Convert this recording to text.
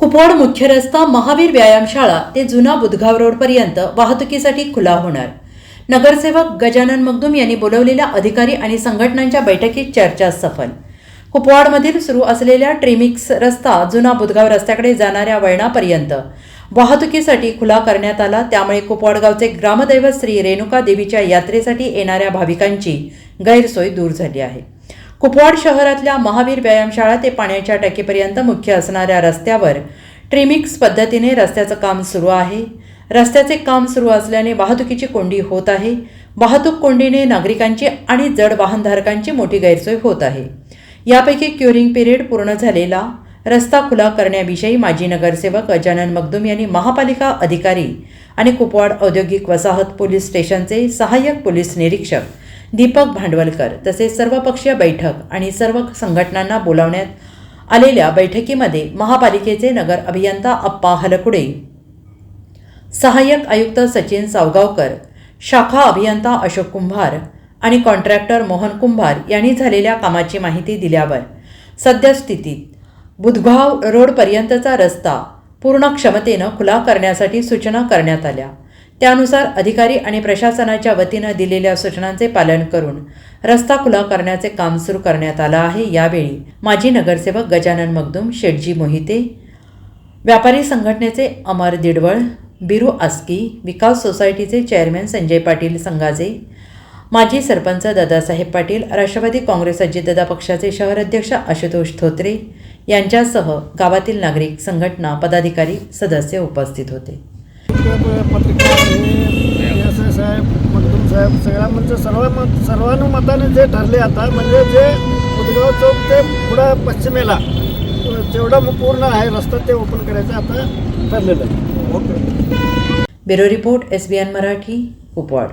कुपवाड मुख्य रस्ता महावीर व्यायामशाळा ते जुना बुधगाव रोडपर्यंत वाहतुकीसाठी खुला होणार. नगरसेवक गजानन मगदुम यांनी बोलवलेल्या अधिकारी आणि संघटनांच्या बैठकीत चर्चा सफल. कुपवाडमधील सुरू असलेल्या ट्रिमिक्स रस्ता जुना बुधगाव रस्त्याकडे जाणाऱ्या वळणापर्यंत वाहतुकीसाठी खुला करण्यात आला. त्यामुळे कुपवाडगावचे ग्रामदैवत श्री रेणुका देवीच्या यात्रेसाठी येणाऱ्या भाविकांची गैरसोय दूर झाली आहे. कुपवाड शहरातल्या महावीर व्यायामशाळा ते पाण्याच्या टाकीपर्यंत मुख्य असणाऱ्या रस्त्यावर ट्रिमिक्स पद्धतीने रस्त्याचं काम सुरू आहे. रस्त्याचे काम सुरू असल्याने वाहतुकीची कोंडी होत आहे. वाहतूक कोंडीने नागरिकांची आणि जड वाहनधारकांची मोठी गैरसोय होत आहे. यापैकी क्युरिंग पिरियड पूर्ण झालेला रस्ता खुला करण्याविषयी माजी नगरसेवक गजानन मगदुम यांनी महापालिका अधिकारी आणि कुपवाड औद्योगिक वसाहत पोलीस स्टेशनचे सहाय्यक पोलीस निरीक्षक दीपक भांडवलकर तसेच सर्वपक्षीय बैठक आणि सर्व संघटनांना बोलावण्यात आलेल्या बैठकीमध्ये महापालिकेचे नगर अभियंता अप्पा हलकुडे सहाय्यक आयुक्त सचिन सावगावकर शाखा अभियंता अशोक कुंभार आणि कॉन्ट्रॅक्टर मोहन कुंभार यांनी झालेल्या कामाची माहिती दिल्यावर सद्यस्थितीत बुधगाव रोडपर्यंतचा रस्ता पूर्ण क्षमतेनं खुला करण्यासाठी सूचना करण्यात आल्या. त्यानुसार अधिकारी आणि प्रशासनाच्या वतीनं दिलेल्या सूचनांचे पालन करून रस्ता खुला करण्याचे काम सुरू करण्यात आलं आहे. यावेळी माजी नगरसेवक गजानन मगदुम शेटजी मोहिते व्यापारी संघटनेचे अमर दिडवळ बिरू आस्की विकास सोसायटीचे चेअरमॅन संजय पाटील संगाजे माजी सरपंच दादासाहेब पाटील राष्ट्रवादी काँग्रेस अजितदादा पक्षाचे शहराध्यक्ष आशुतोष थोत्रे यांच्यासह गावातील नागरिक संघटना पदाधिकारी सदस्य उपस्थित होते. पत्रिका आहे एस साहेब मगदूम साहेब सगळ्या म्हणजे सर्व मत सर्वानुमताने जे ठरले आता म्हणजे जे उदगाव चौक ते पुढं पश्चिमेला जेवढा पूर्ण आहे रस्ता ते ओपन करायचं आता ठरलेलं आहे. Okay bureau report S B N Marathi Kupwad